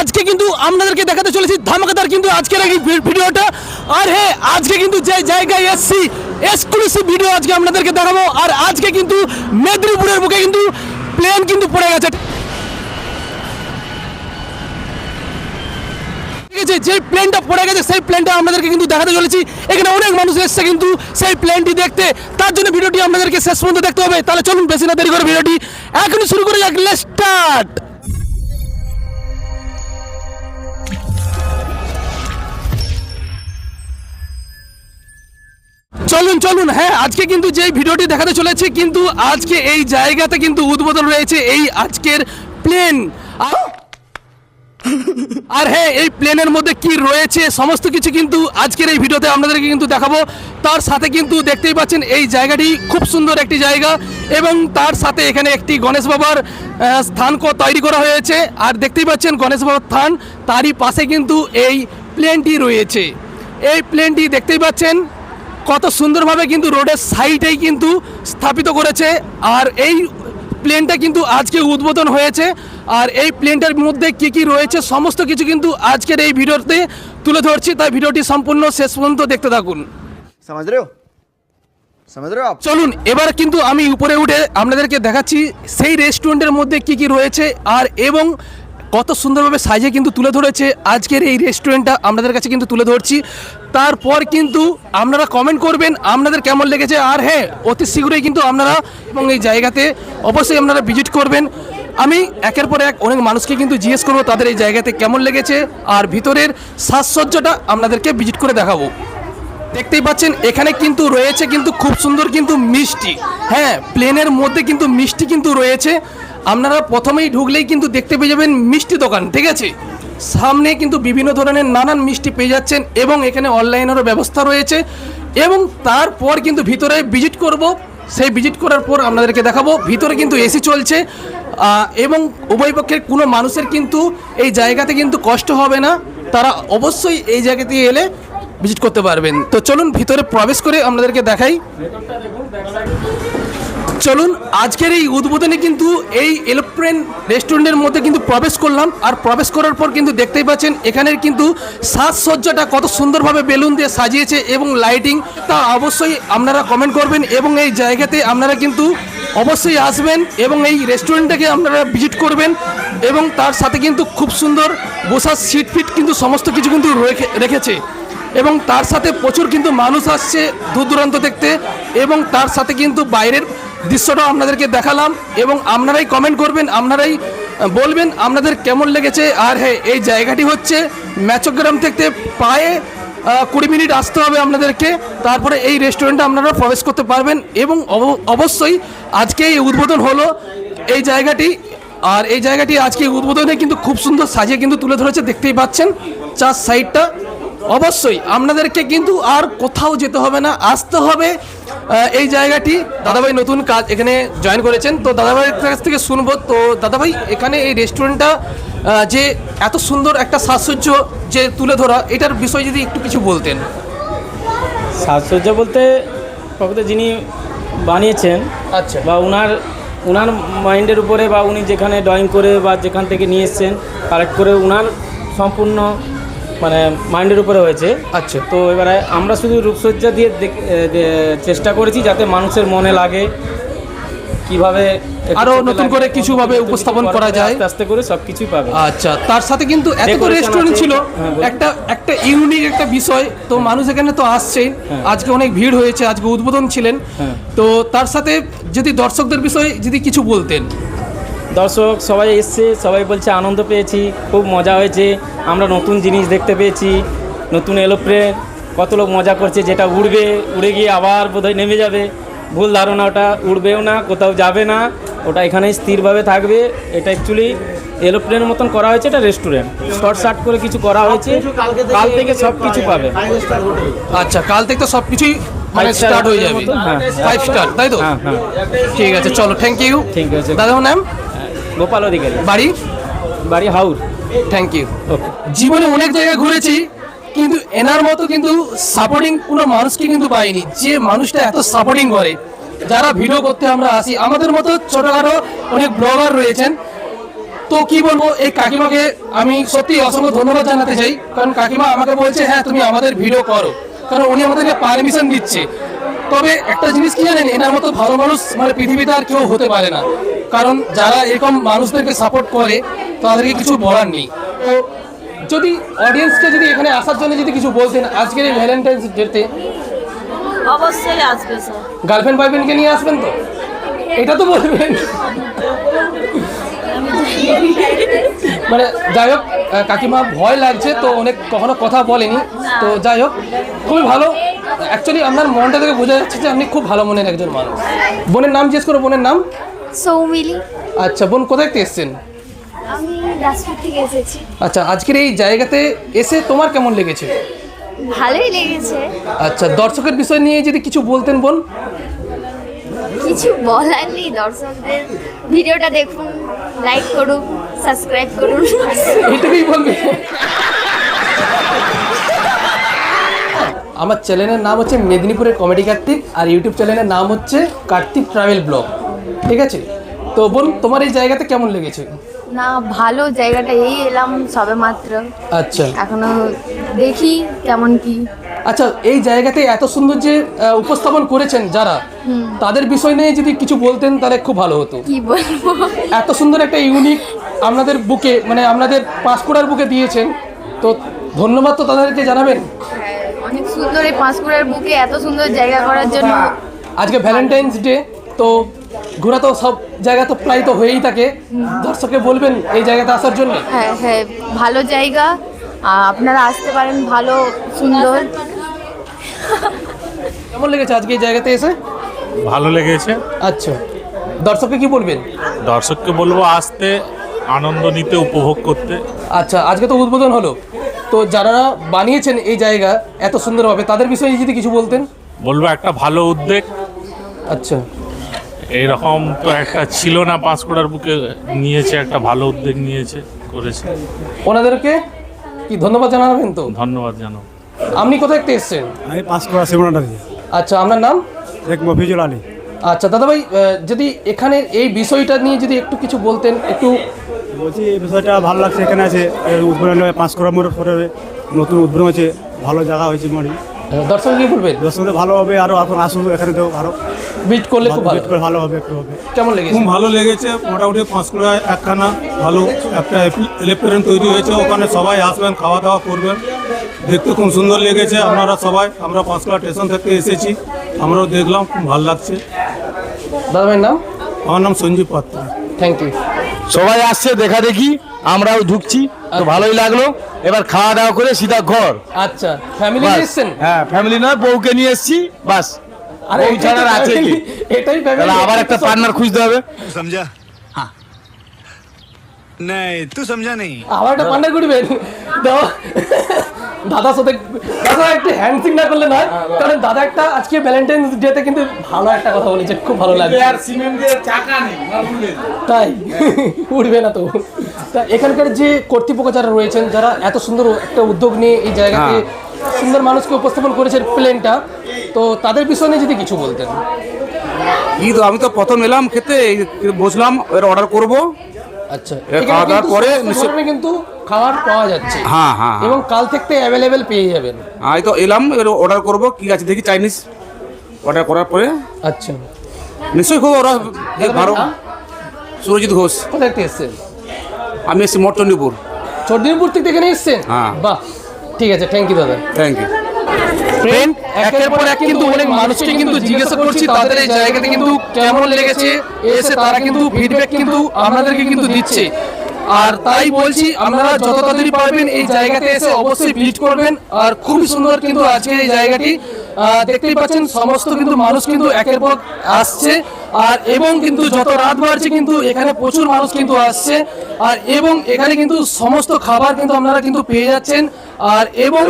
আজকে কিন্তু আপনাদেরকে দেখাতে চলেছি ধামাকাদার কিন্তু আজকের এই ভিডিওটা। আর হ্যাঁ আজকে কিন্তু যে জায়গায় এসছি এক্সক্লুসিভ ভিডিও আজকে আপনাদেরকে দেখাবো। আর আজকে কিন্তু মেদিনীপুরের বুকে কিন্তু প্লেন কিন্তু পড়ে গেছে। যে প্লেনটা পড়ে গেছে, সেই প্লেনটা আপনাদেরকে কিন্তু দেখাতে চলেছি। এখানে অনেক মানুষ এসছে কিন্তু সেই প্লেনটি দেখতে। তার জন্য ভিডিওটি আপনাদেরকে শেষ পর্যন্ত দেখতে হবে। তাহলে চলুন, বেশি না দেরি করে ভিডিওটি এখনই শুরু করে যাক। স্টার্ট চলুন চলুন হ্যাঁ আজকে কিন্তু যেই ভিডিওটি দেখাতে চলেছে, কিন্তু আজকে এই জায়গাতে কিন্তু উদ্বোধন রয়েছে এই আজকের প্লেন আর হ্যাঁ এই প্লেনের মধ্যে কি রয়েছে, সমস্ত কিছু কিন্তু আজকের এই ভিডিওতে আপনাদেরকে কিন্তু দেখাবো। তার সাথে কিন্তু দেখতেই পাচ্ছেন, এই জায়গাটি খুব সুন্দর একটি জায়গা এবং তার সাথে এখানে একটি গণেশ বাবার স্থান তৈরি করা হয়েছে। আর দেখতেই পাচ্ছেন, গণেশ বাবার স্থান, তারই পাশে কিন্তু এই প্লেনটি রয়েছে। এই প্লেনটি দেখতেই পাচ্ছেন কত সুন্দরভাবে কিন্তু রোডের সাইডেই কিন্তু স্থাপিত করেছে আর এই প্লেনটা কিন্তু আজকে উদ্বোধন হয়েছে। আর এই প্লেনটার মধ্যে কি কি রয়েছে সমস্ত কিছু কিন্তু আজকের এই ভিডিওতে তুলে ধরছি। তাই ভিডিওটি সম্পূর্ণ শেষ পর্যন্ত দেখতে থাকুন। চলুন এবার কিন্তু আমি উপরে উঠে আপনাদেরকে দেখাচ্ছি সেই রেস্টুরেন্টের মধ্যে কি কি রয়েছে আর এবং কত সুন্দরভাবে সাইজে কিন্তু তুলে ধরেছে আজকের এই রেস্টুরেন্টটা। আপনাদের কাছে কিন্তু তুলে ধরছি। তারপর কিন্তু আপনারা কমেন্ট করবেন আপনাদের কেমন লেগেছে। আর হ্যাঁ অতি শীঘ্রই কিন্তু আপনারা এবং এই জায়গাতে অবশ্যই আপনারা ভিজিট করবেন। আমি একের পর এক অনেক মানুষকে কিন্তু জিজ্ঞেস করব, তাদের এই জায়গাতে কেমন লেগেছে আর ভিতরের সাজসজ্জাটা আপনাদেরকে ভিজিট করে দেখাবো। দেখতেই পাচ্ছেন, এখানে কিন্তু রয়েছে কিন্তু খুব সুন্দর কিন্তু মিষ্টি। হ্যাঁ প্লেনের মধ্যে কিন্তু মিষ্টি কিন্তু রয়েছে। আপনারা প্রথমেই ঢুকলেই কিন্তু দেখতে পেয়ে যাবেন মিষ্টি দোকান, ঠিক আছে? সামনে কিন্তু বিভিন্ন ধরনের নানান মিষ্টি পেয়ে যাচ্ছেন এবং এখানে অনলাইনেরও ব্যবস্থা রয়েছে এবং তারপর কিন্তু ভিতরে ভিজিট করব। সেই ভিজিট করার পর আপনাদেরকে দেখাবো। ভিতরে কিন্তু এসি চলছে এবং উভয় পক্ষের কোনো মানুষের কিন্তু এই জায়গাতে কিন্তু কষ্ট হবে না। তারা অবশ্যই এই জায়গাতে এলে ভিজিট করতে পারবেন। তো চলুন ভিতরে প্রবেশ করে আপনাদেরকে দেখাই। চলুন, আজকের এই উদ্বোধনে কিন্তু এই এলোপ্রেন রেস্টুরেন্টের মধ্যে কিন্তু প্রবেশ করলাম। আর প্রবেশ করার পর কিন্তু দেখতেই পাচ্ছেন, এখানের কিন্তু সাজসজ্জাটা কত সুন্দরভাবে বেলুন দিয়ে সাজিয়েছে এবং লাইটিং। তা অবশ্যই আপনারা কমেন্ট করবেন এবং এই জায়গাতে আপনারা কিন্তু অবশ্যই আসবেন এবং এই রেস্টুরেন্টটাকে আপনারা ভিজিট করবেন এবং তার সাথে কিন্তু খুব সুন্দর বসার সিট ফিট কিন্তু সমস্ত কিছু কিন্তু রেখে- রেখেছে। এবং তার সাথে প্রচুর কিন্তু মানুষ আসছে দূর দূরান্ত দেখতে এবং তার সাথে কিন্তু বাইরের দৃশ্যটা আপনাদেরকে দেখালাম এবং আপনারাই কমেন্ট করবেন, আপনারাই বলবেন আপনাদের কেমন লেগেছে। আর হ্যাঁ এই জায়গাটি হচ্ছে ম্যাচগ্রাম থেকে পায়ে কুড়ি মিনিট আসতে হবে আপনাদেরকে। তারপরে এই রেস্টুরেন্টে আপনারা প্রবেশ করতে পারবেন এবং অব- অবশ্যই আজকে এই উদ্বোধন হলো এই জায়গাটি। আর এই জায়গাটি আজকে উদ্বোধনে কিন্তু খুব সুন্দর সাজিয়ে কিন্তু তুলে ধরেছে, দেখতেই পাচ্ছেন। চার সাইডটা অবশ্যই আপনাদেরকে কিন্তু আর কোথাও যেতে হবে না আসতে হবে এই জায়গাটি। দাদাভাই নতুন কাজ এখানে জয়েন করেছেন। তো দাদাভাইয়ের কাছ থেকে শুনব। তো দাদাভাই এখানে এই রেস্টুরেন্টটা যে এত সুন্দর একটা সাজসজ্জ যে তুলে ধরা এটার বিষয়ে যদি একটু কিছু বলতেন। সাজসজ্জা বলতে প্রকৃত যিনি বানিয়েছেন আচ্ছা। বা ওনার ওনার মাইন্ডের উপরে বা উনি যেখানে ড্রয়িং করে বা যেখান থেকে নিয়ে এসছেন কালেক্ট করে ওনার সম্পূর্ণ মানে মাইন্ডের উপরে হয়েছে। আচ্ছা। তো এবারে আমরা শুধু রূপসজ্জা দিয়ে চেষ্টা করেছি যাতে মানুষের মনে লাগে কীভাবে আরও নতুন করে কিছু ভাবে উপস্থাপন করা যায়। আস্তে করে সব কিছুই পাবে। আচ্ছা তার সাথে কিন্তু এত রেস্টুরেন্ট ছিল। হ্যাঁ, একটা একটা ইউনিক একটা বিষয়। তো মানুষ এখানে তো আসছেই হ্যাঁ। আজকে অনেক ভিড় হয়েছে আজকে উদ্বোধন ছিলেন। হ্যাঁ। তো তার সাথে যদি দর্শকদের বিষয়ে যদি কিছু বলতেন। দর্শক সবাই এসছে সবাই বলছে আনন্দ পেয়েছি খুব মজা হয়েছে আমরা নতুন জিনিস দেখতে পেয়েছি নতুন এলোপ্লেন কত লোক মজা করছে যেটা উড়বে উড়ে গিয়ে আবার বোধহয় নেমে যাবে। ভুল ধারণা ওটা উড়বেও না কোথাও যাবে না ওটা এখানেই স্থিরভাবে থাকবে এটা অ্যাকচুয়ালি এরোপ্লেনের মতন করা হয়েছে এটা রেস্টুরেন্ট শর্ট শার্ট করে কিছু করা হয়েছে কাল থেকে সব কিছু পাবে। আচ্ছা কাল থেকে তো সব কিছুই মানে স্টার্ট হয়ে যাবে। হ্যাঁ। ফাইভ স্টার তাই তো? হ্যাঁ হ্যাঁ। ঠিক আছে চলো থ্যাংক ইউ থ্যাংক আছে। দাদা নাম? গোপাল অধিকারী। বাড়ি? বাড়ি হাউর। থ্যাংক ইউ জীবনে অনেক জায়গায় ঘুরেছি কিন্তু এনার মতো কিন্তু সাপোর্টিং কোনো মানুষকে কিন্তু পাইনি। যে মানুষটা এত সাপোর্টিং করে যারা ভিডিও করতে আমরা আসি আমাদের মতো ছোটখাটো অনেক ব্লগার রয়েছেন। তো কি বলব এই কাকিমাকে আমি সত্যি অসংখ্য ধন্যবাদ জানাতে চাই। কারণ কাকিমা আমাকে বলছে হ্যাঁ তুমি আমাদের ভিডিও করো। কারণ উনি আমাদেরকে পারমিশন দিচ্ছে। তবে একটা জিনিস কি জানেন এনার মতো ভালো মানুষ মানে পৃথিবীতে আর কেউ হতে পারে না। কারণ যারা এরকম মানুষদেরকে সাপোর্ট করে তাদেরকে কিছু বলার নেই। তো যদি অডিয়েন্সকে যদি এখানে আসার জন্য যদি কিছু বলতেন আজকের এই ভ্যালেন্টাইন্স ডেতে অবশ্যই আসবে স্যার গার্লফ্রেন্ড বয়ফ্রেন্ডকে নিয়ে আসবেন তো? এটা তো বলবেন। মানে যাই হোক কাকিমা ভয় লাগছে তো অনেক কখনো কথা বলেনি। তো যাই হোক খুবই ভালো। অ্যাকচুয়ালি আপনার মনটা থেকে বোঝা যাচ্ছে যে আপনি খুব ভালো মনের একজন মানুষ। বোনের নাম জিজ্ঞেস করো বোনের নাম? সৌমিলি। আচ্ছা বোন কোথায় থেকে এসছেন? আচ্ছা আজকের এই জায়গাতে এসে তোমার কেমন লেগেছে? ভালোই লেগেছে। আচ্ছা দর্শকের বিষয় নিয়ে যদি কিছু বলতেন বোন। কিছু বলার নেই দর্শকদের। ভিডিওটা দেখুন লাইক করুন সাবস্ক্রাইব করুন। বলবে? আমার চ্যানেলের নাম হচ্ছে মেদিনীপুরের কমেডি কার্তিক আর ইউটিউব চ্যানেলের নাম হচ্ছে কার্তিক ট্রাভেল ব্লগ ঠিক আছে? তো বোন তোমার এই জায়গাতে কেমন লেগেছে? না ভালো জায়গাটা এই এলাম সবে মাত্র। আচ্ছা। এখনও দেখি কেমন কি। আচ্ছা এই জায়গাতে এত সুন্দর যে উপস্থাপন করেছেন যারা তাদের বিষয় নিয়ে যদি কিছু বলতেন তাহলে খুব ভালো হতো। কি বলব? এত সুন্দর একটা ইউনিক আপনাদের বুকে মানে আপনাদের পাঁশকুড়ার বুকে দিয়েছেন তো ধন্যবাদ তো তাদেরকে জানাবেন। হ্যাঁ, অনেক সুন্দর এই পাঁশকুড়ার বুকে এত সুন্দর জায়গা করার জন্য। আজকে ভ্যালেন্টাইন্স ডে তো ঘোরা তো সব জায়গা তো প্রায় তো হয়েই থাকে। দর্শককে বলবেন এই জায়গাতে আসার জন্য? হ্যাঁ হ্যাঁ ভালো জায়গা আপনারা আসতে পারেন ভালো সুন্দর। কেমন লেগেছে আজকে এই জায়গাতে এসে? ভালো লেগেছে। আচ্ছা। দর্শককে কি বলবেন? দর্শককে বলব আসতে আনন্দ নিতে উপভোগ করতে। আচ্ছা আজকে তো উদ্বোধন হলো। তো যারা বানিয়েছেন এই জায়গা এত সুন্দরভাবে তাদের বিষয়ে যদি কিছু বলতেন। বলব একটা ভালো উদ্যোগ। আচ্ছা। এইরকম তো একটা ছিল না পাঁশকুড়ার বুকে নিয়েছে একটা ভালো উদ্যোগ নিয়েছে করেছে। ওনাদেরকে কি ধন্যবাদ জানাবেন তো? ধন্যবাদ জানো আপনি কোথায় থেকে এসছেন? আমি পাস করা সেবনাটা দিয়ে আচ্ছা আপনার নাম? শেখ মফিজুল আলী। আচ্ছা দাদাভাই যদি এখানে এই বিষয়টা নিয়ে যদি একটু কিছু বলতেন একটু বলছি এই বিষয়টা ভালো লাগছে এখানে আছে। উদ্বোধন পাঁচ করা মোড়ের পরে নতুন উদ্বোধন হয়েছে ভালো জায়গা হয়েছে আহ, দর্শক কি বলবেন? দর্শকদের ভালো হবে আরও এখন আসুন এখানে তো আরও বিট করলে খুব ভালো। করে ভালো হবে একটু হবে। কেমন লেগেছে? খুব ভালো লেগেছে মোটামুটি পাঁচ পাঁশকুড়ায় একখানা ভালো একটা ইলেকট্রন তৈরি হয়েছে ওখানে সবাই আসবেন খাওয়া দাওয়া করবেন। দেখতে খুব সুন্দর লেগেছে। আপনারা সবাই আমরা পাঁচকলা স্টেশন থেকে এসেছি। আমরাও দেখলাম খুব ভালো লাগছে। দাদা ভাইয়ের নাম? আমার নাম সঞ্জীব পাত্র। থ্যাংক ইউ সবাই আসছে দেখা দেখি আমরাও ঢুকছি। তো আচ্ছা। ভালোই লাগল। এবার খাওয়া দাওয়া করে সিধা ঘর। আচ্ছা ফ্যামিলি এসেছেন? হ্যাঁ ফ্যামিলি নয় বউকে নিয়ে এসেছি বাস। আরে বউ ছাড়া আছে কি? এটাই ফ্যামিলি আবার একটা পার্টনার খুঁজতে হবে। সমঝা হ্যাঁ নাই তুই সমঝা নেই আবার একটা পার্টনার খুঁজবেন? দাও। দাদার সাথে দাদা একটু হ্যান্ডসিং না করলে নয় কারণ দাদা একটা আজকে ভ্যালেন্টাইন্স ডেতে কিন্তু ভালো একটা কথা বলেছে খুব ভালো লাগছে। তাই? উঠবে না তো। তা এখানকার যে কর্তৃপক্ষ যারা রয়েছেন যারা এত সুন্দর একটা উদ্যোগ নিয়ে এই জায়গাতে সুন্দর মানুষকে উপস্থাপন করেছেন প্লেনটা তো তাদের বিষয় নিয়ে যদি কিছু বলতেন। এই তো আমি তো প্রথম এলাম খেতে এই বসলাম এর অর্ডার করব। আচ্ছা। খাওয়া দাওয়ার পরে কিন্তু খাবার পাওয়া যাচ্ছে। হ্যাঁ হ্যাঁ এবং কাল থেকে অ্যাভেলেবেল পেয়ে যাবেন। হ্যাঁ এই তো এলাম অর্ডার করব কি আছে দেখি চাইনিজ অর্ডার করার পরে। আচ্ছা। নিশ্চয়ই খুব ওরা ভালো। সুরজিৎ ঘোষ। কোথায় থেকে এসছেন? আমি এসেছি মটচণ্ডীপুর চর্দিনপুর থেকে এখানে এসছেন? হ্যাঁ। বাহ ঠিক আছে থ্যাংক ইউ দাদা। থ্যাংক ইউ ফ্রেন্ড একের পর এক কিন্তু অনেক মানুষকে কিন্তু জিজ্ঞাসা করছি তাদের এই জায়গাতে কিন্তু কেমন লেগেছে? এসে তারা কিন্তু ফিডব্যাক কিন্তু আপনাদেরকে কিন্তু দিচ্ছে। আর তাই বলছি আপনারা যত তাড়াতাড়ি পারবেন এই জায়গাতে এসে অবশ্যই ভিজিট করবেন। আর খুবই সুন্দর কিন্তু আজকে এই জায়গাটি। দেখতেই পাচ্ছেন সমস্ত কিন্তু মানুষ কিন্তু একের পর আসছে। আর এবং কিন্তু যত রাত বাড়ছে কিন্তু এখানে প্রচুর মানুষ কিন্তু আসছে। আর এবং এখানে কিন্তু সমস্ত খাবার কিন্তু আপনারা কিন্তু পেয়ে যাচ্ছেন। আর এবং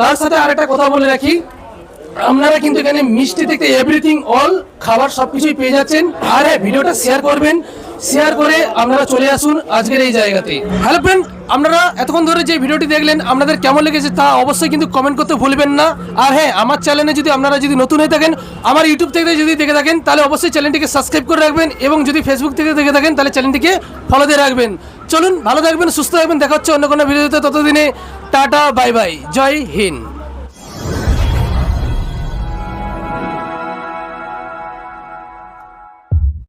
তার সাথে আরেকটা কথা বলে রাখি, আপনারা কিন্তু এখানে মিষ্টি থেকে এভরিথিং অল খাবার সবকিছুই পেয়ে যাচ্ছেন। আর হ্যাঁ ভিডিওটা শেয়ার করবেন। শেয়ার করে আপনারা চলে আসুন আজকের এই জায়গাতে। হ্যালো ফ্রেন্ড আপনারা এতক্ষণ ধরে যে ভিডিওটি দেখলেন, আপনাদের কেমন লেগেছে তা অবশ্যই কিন্তু কমেন্ট করতে ভুলবেন না। আর হ্যাঁ আমার চ্যানেলে যদি আপনারা যদি নতুন হয়ে থাকেন, আমার ইউটিউব থেকে যদি দেখে থাকেন, তাহলে অবশ্যই চ্যানেলটিকে সাবস্ক্রাইব করে রাখবেন এবং যদি ফেসবুক থেকে দেখে থাকেন, তাহলে চ্যানেলটিকে ফলো দিয়ে রাখবেন। চলুন, ভালো থাকবেন, সুস্থ থাকবেন, দেখা হচ্ছে অন্য কোনো ভিডিওতে ততদিনে, টাটা বাই বাই জয় হিন্দ।